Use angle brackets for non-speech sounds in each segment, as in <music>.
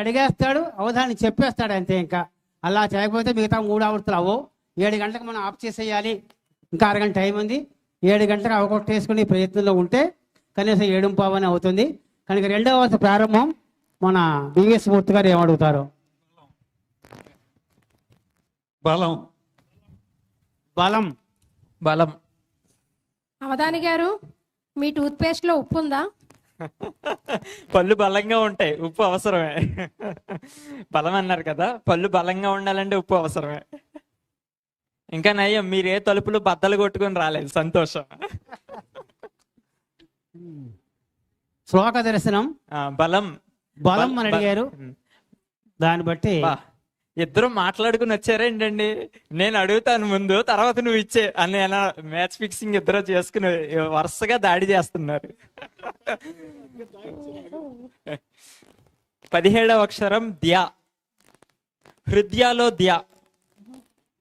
అడిగేస్తాడు అవధాని చెప్పేస్తాడు అంతే ఇంకా. అలా చేయకపోతే మిగతా మూడు ఆవృత్తులు అవ్వవు. ఏడు గంటలకు మనం ఆఫ్ చేసేయాలి. ఇంకా అరగంట టైం ఉంది. ఏడు గంటలకు అవగొట్టేసుకునే ప్రయత్నంలో ఉంటే కనీసం ఏడు పావని అవుతుంది. కనుక రెండవ ఆవృత్తి ప్రారంభం మన బివిఎస్ మూర్తి గారు ఏమడుగుతారు? బలం. బలం. బలం. అవధాని గారు మీ టూత్ పేస్ట్లో ఉప్పు ఉందా <laughs> పళ్ళు బలంగా ఉంటాయి ఉప్పు అవసరమే. బలం అన్నారు కదా పళ్ళు బలంగా ఉండాలంటే ఉప్పు అవసరమే. ఇంకా నయ్యం మీరు ఏ తలుపులు బద్దలు కొట్టుకొని రాలేదు సంతోషం. శ్లోక దర్శనం. బలం. బలం అని అడిగారు. దాన్ని బట్టి ఇద్దరు మాట్లాడుకుని వచ్చారేంటండి నేను అడుగుతాను ముందు తర్వాత నువ్వు ఇచ్చే అని అలా మ్యాచ్ ఫిక్సింగ్ ఇద్దరు చేసుకుని వరుసగా దాడి చేస్తున్నారు. పదిహేడవ అక్షరం ద్యా హృదయాలో ద్యా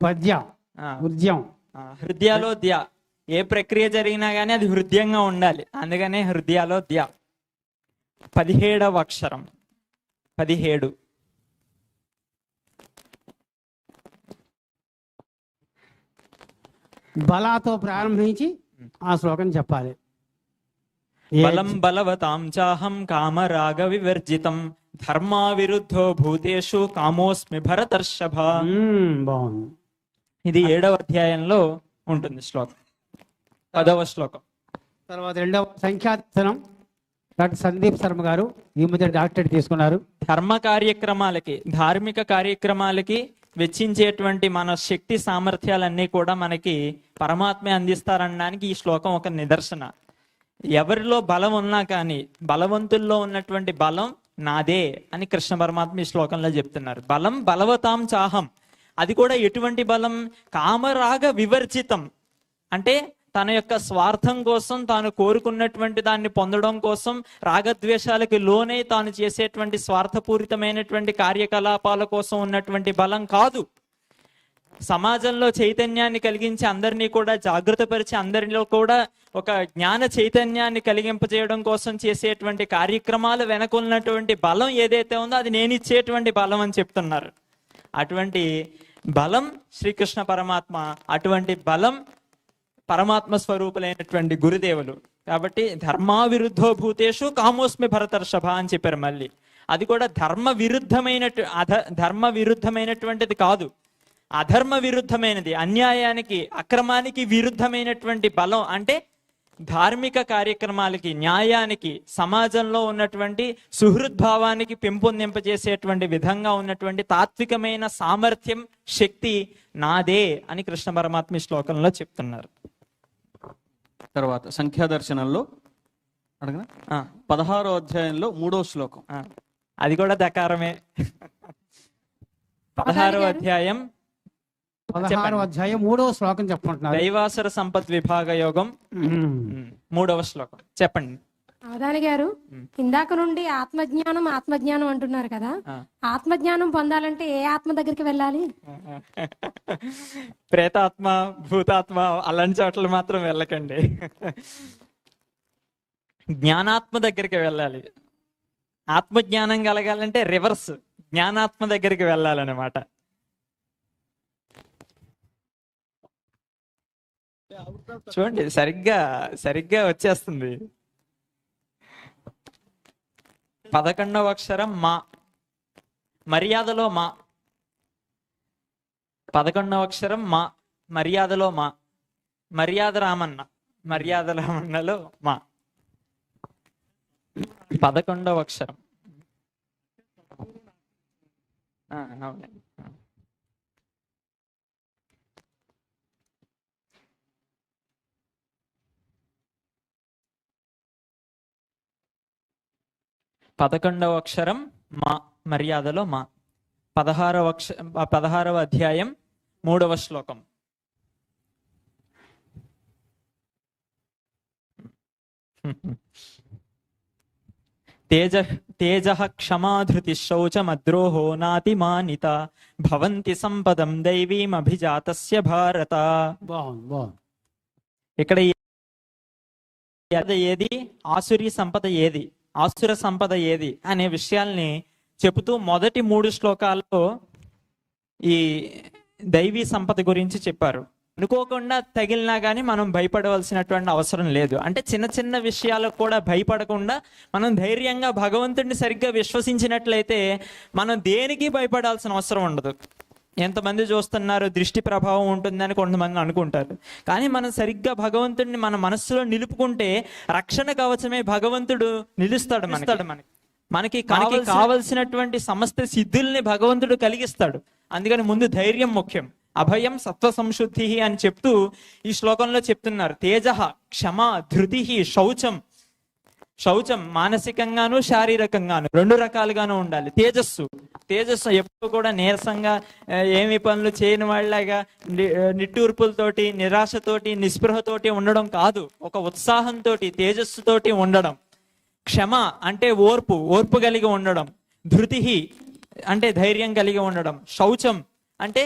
పద్యం. ఆ, హృదయాలో ద్యా ఏ ప్రక్రియ జరిగినా గానీ అది హృదయంగా ఉండాలి. అందుకనే హృదయాలో ద్యా పదిహేడవ అక్షరం. పదిహేడు. బలాతో ప్రారంభించి ఆ శ్లోకం చెప్పాలి. బలం బలవతాం చాహం కామరాగ వివర్జితం. ధర్మా విరుద్ధో భూతేషు కామోస్మి భరతర్షభ. బాగుంది. ఇది ఏడవ అధ్యాయంలో ఉంటుంది శ్లోకం. పదవ శ్లోకం. తర్వాత రెండవ సంఖ్యాదర్శనం డాక్టర్ సందీప్ శర్మ గారు ఈ మధ్య డాక్టరేట్ తీసుకున్నారు. ధర్మ కార్యక్రమాలకి ధార్మిక కార్యక్రమాలకి వెచ్చించేటువంటి మన శక్తి సామర్థ్యాలన్నీ కూడా మనకి పరమాత్మే అందిస్తారనడానికి ఈ శ్లోకం ఒక నిదర్శన. ఎవరిలో బలం ఉన్నా కానీ బలవంతుల్లో ఉన్నటువంటి బలం నాదే అని కృష్ణ పరమాత్మ ఈ శ్లోకంలో చెప్తున్నారు. బలం బలవతాం చాహం. అది కూడా ఎటువంటి బలం? కామరాగ వివర్జితం. అంటే తన యొక్క స్వార్థం కోసం తాను కోరుకున్నటువంటి దాన్ని పొందడం కోసం రాగద్వేషాలకి లోనే తాను చేసేటువంటి స్వార్థపూరితమైనటువంటి కార్యకలాపాల కోసం ఉన్నటువంటి బలం కాదు. సమాజంలో చైతన్యాన్ని కలిగించి అందరినీ కూడా జాగృతపరిచి అందరిలో కూడా ఒక జ్ఞాన చైతన్యాన్ని కలిగింపజేయడం కోసం చేసేటువంటి కార్యక్రమాలు వెనక ఉన్నటువంటి బలం ఏదైతే ఉందో అది నేను ఇచ్చేటువంటి బలం అని చెప్తున్నారు. అటువంటి బలం శ్రీకృష్ణ పరమాత్మ అటువంటి బలం పరమాత్మ స్వరూపులైనటువంటి గురుదేవులు. కాబట్టి ధర్మావిరుద్ధో భూతేషు కామోస్మి భరతర్షభ అని చెప్పారు మళ్ళీ. అది కూడా ధర్మ విరుద్ధమైన అధ ధర్మ విరుద్ధమైనటువంటిది కాదు. అధర్మ విరుద్ధమైనది అన్యాయానికి అక్రమానికి విరుద్ధమైనటువంటి బలం అంటే ధార్మిక కార్యక్రమాలకి న్యాయానికి సమాజంలో ఉన్నటువంటి సుహృద్భావానికి పెంపొందింపజేసేటువంటి విధంగా ఉన్నటువంటి తాత్వికమైన సామర్థ్యం శక్తి నాదే అని కృష్ణ పరమాత్మ శ్లోకంలో చెప్తున్నారు. తర్వాత సంఖ్యాదర్శనంలో అడగనా? పదహారో అధ్యాయంలో మూడో శ్లోకం. ఆ. అది కూడా దకారమే పదహారవ అధ్యాయం పదహారు అధ్యాయం మూడవ శ్లోకం చెప్పుకుంటున్నారు. దైవాసుర సంపత్ విభాగ యోగం. మూడవ శ్లోకం. చెప్పండి. అవధాని గారు ఇందాక నుండి ఆత్మజ్ఞానం ఆత్మజ్ఞానం అంటున్నారు కదా. ఆత్మజ్ఞానం పొందాలంటే ఏ ఆత్మ దగ్గరికి వెళ్ళాలి? <laughs> ప్రేతాత్మ భూతాత్మ అలాంటి చోట్ల మాత్రం వెళ్ళకండి. జ్ఞానాత్మ దగ్గరికి వెళ్ళాలి. ఆత్మజ్ఞానం కలగాలంటే రివర్స్ జ్ఞానాత్మ దగ్గరికి వెళ్ళాలన్నమాట. చూడండి సరిగ్గా సరిగ్గా వచ్చేస్తుంది. పదకొండవ అక్షరం మా. మర్యాదలో మా. పదకొండవ అక్షరం మా. మర్యాదలో మా. మర్యాద రామన్న. మర్యాద రామన్నలో మా. పదకొండవ అక్షరం. ఆ, అవునండి. పదకొండవ అక్షరం మా మర్యాదలో మా. పదహారవ అక్ష పదహారవ అధ్యాయం మూడవ శ్లోకం. తేజ తేజ క్షమాధృతి శౌచమద్రోహో నాతిమానిత. భవంతి సంపదం దైవీం అభిజాతస్య భారత ఇక్కడ ఏది? ఆసురి సంపద ఏది? ఆసుర సంపద ఏది అనే విషయాల్ని చెబుతూ మొదటి మూడు శ్లోకాల్లో ఈ దైవీ సంపద గురించి చెప్పారు. అనుకోకుండా తగిలినా కానీ మనం భయపడవలసినటువంటి అవసరం లేదు. అంటే చిన్న చిన్న విషయాలకు కూడా భయపడకుండా మనం ధైర్యంగా భగవంతుడిని సరిగ్గా విశ్వసించినట్లయితే మనం దేనికి భయపడాల్సిన అవసరం ఉండదు. ఎంతమంది చూస్తున్నారు దృష్టి ప్రభావం ఉంటుందని కొంతమంది అనుకుంటారు. కానీ మనం సరిగ్గా భగవంతుడిని మన మనస్సులో నిలుపుకుంటే రక్షణ కవచమే భగవంతుడు నిలుస్తాడు మనకి. మనకి. మనకి కావలసినటువంటి సమస్త సిద్ధుల్ని భగవంతుడు కలిగిస్తాడు. అందుకని ముందు ధైర్యం ముఖ్యం. అభయం సత్వ సంశుద్ధి అని చెప్తూ ఈ శ్లోకంలో చెప్తున్నారు. తేజ క్షమ ధృతి శౌచం శౌచం మానసికంగాను శారీరకంగాను రెండు రకాలుగాను ఉండాలి. తేజస్సు. తేజస్సు ఎప్పుడు కూడా నీరసంగా ఏమి పనులు చేయని వాళ్ళగా నిట్టూర్పులతోటి నిరాశతోటి నిస్పృహతోటి ఉండడం కాదు. ఒక ఉత్సాహంతో తేజస్సుతోటి ఉండడం. క్షమ అంటే ఓర్పు ఓర్పు కలిగి ఉండడం. ధృతి అంటే ధైర్యం కలిగి ఉండడం. శౌచం అంటే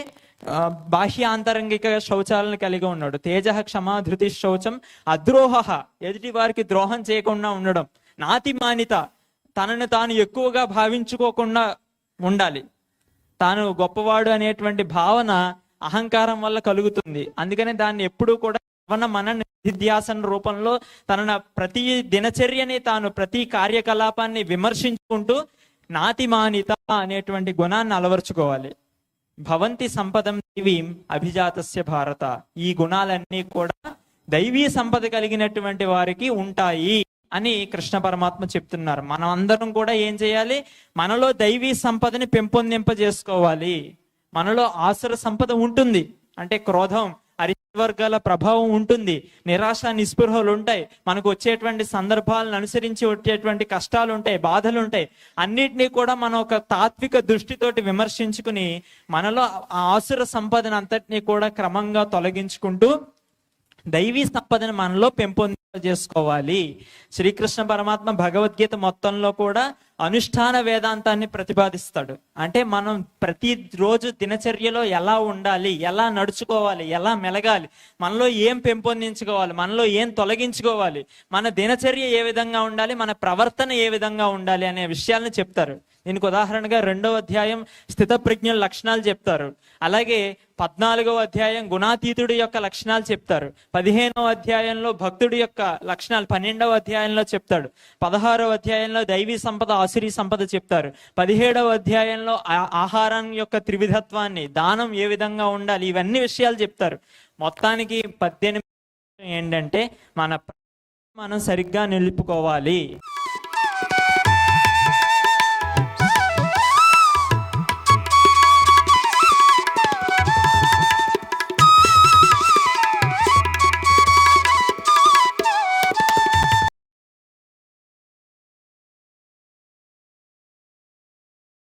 బాహ్య అంతరంగిక శౌచాలను కలిగి ఉన్నాడు. తేజ క్షమ ధృతి శౌచం అద్రోహ. ఎదుటి వారికి ద్రోహం చేయకుండా ఉండడం. నాతి మానిత తనను తాను ఎక్కువగా భావించుకోకుండా ఉండాలి. తాను గొప్పవాడు అనేటువంటి భావన అహంకారం వల్ల కలుగుతుంది. అందుకనే దాన్ని ఎప్పుడూ కూడా మన నిధ్యాసన రూపంలో తన ప్రతి దినచర్యని తాను ప్రతి కార్యకలాపాన్ని విమర్శించుకుంటూ నాతిమానిత అనేటువంటి గుణాన్ని అలవర్చుకోవాలి. భవంతి సంపదం దేవీం అభిజాతస్య భారత. ఈ గుణాలన్నీ కూడా దైవీ సంపద కలిగినటువంటి వారికి ఉంటాయి అని కృష్ణ పరమాత్మ చెప్తున్నారు. మనం అందరం కూడా ఏం చేయాలి? మనలో దైవీ సంపదని పెంపొందింపజేసుకోవాలి. మనలో ఆసుర సంపద ఉంటుంది. అంటే క్రోధం వర్గాల ప్రభావం ఉంటుంది. నిరాశ నిస్పృహలు ఉంటాయి మనకు వచ్చేటువంటి సందర్భాలను అనుసరించి వచ్చేటువంటి కష్టాలు ఉంటాయి బాధలు ఉంటాయి అన్నిటినీ కూడా మనం ఒక తాత్విక దృష్టితోటి విమర్శించుకుని మనలో ఆ ఆసుర సంపదను అంతటినీ కూడా క్రమంగా తొలగించుకుంటూ దైవీ సంపదను మనలో పెంపొందింపజేసుకోవాలి. శ్రీకృష్ణ పరమాత్మ భగవద్గీత మొత్తంలో కూడా అనుష్ఠాన వేదాంతాన్ని ప్రతిపాదిస్తాడు. అంటే మనం ప్రతి రోజు దినచర్యలో ఎలా ఉండాలి ఎలా నడుచుకోవాలి ఎలా మెలగాలి మనలో ఏం పెంపొందించుకోవాలి మనలో ఏం తొలగించుకోవాలి మన దినచర్య ఏ విధంగా ఉండాలి మన ప్రవర్తన ఏ విధంగా ఉండాలి అనే విషయాలను చెప్తారు. దీనికి ఉదాహరణగా రెండవ అధ్యాయం స్థితప్రజ్ఞుల లక్షణాలు చెప్తారు. అలాగే పద్నాలుగవ అధ్యాయం గుణాతీతుడి యొక్క లక్షణాలు చెప్తారు. పదిహేనవ అధ్యాయంలో భక్తుడి యొక్క లక్షణాలు పన్నెండవ అధ్యాయంలో చెప్తాడు. పదహారవ అధ్యాయంలో దైవీ సంపద ఆసురీ సంపద చెప్తారు. పదిహేడవ అధ్యాయంలో ఆ- ఆహారం యొక్క త్రివిధత్వాన్ని దానం ఏ విధంగా ఉండాలి ఇవన్నీ విషయాలు చెప్తారు. మొత్తానికి పద్దెనిమిది ఏంటంటే మన మనం సరిగ్గా నిలుపుకోవాలి.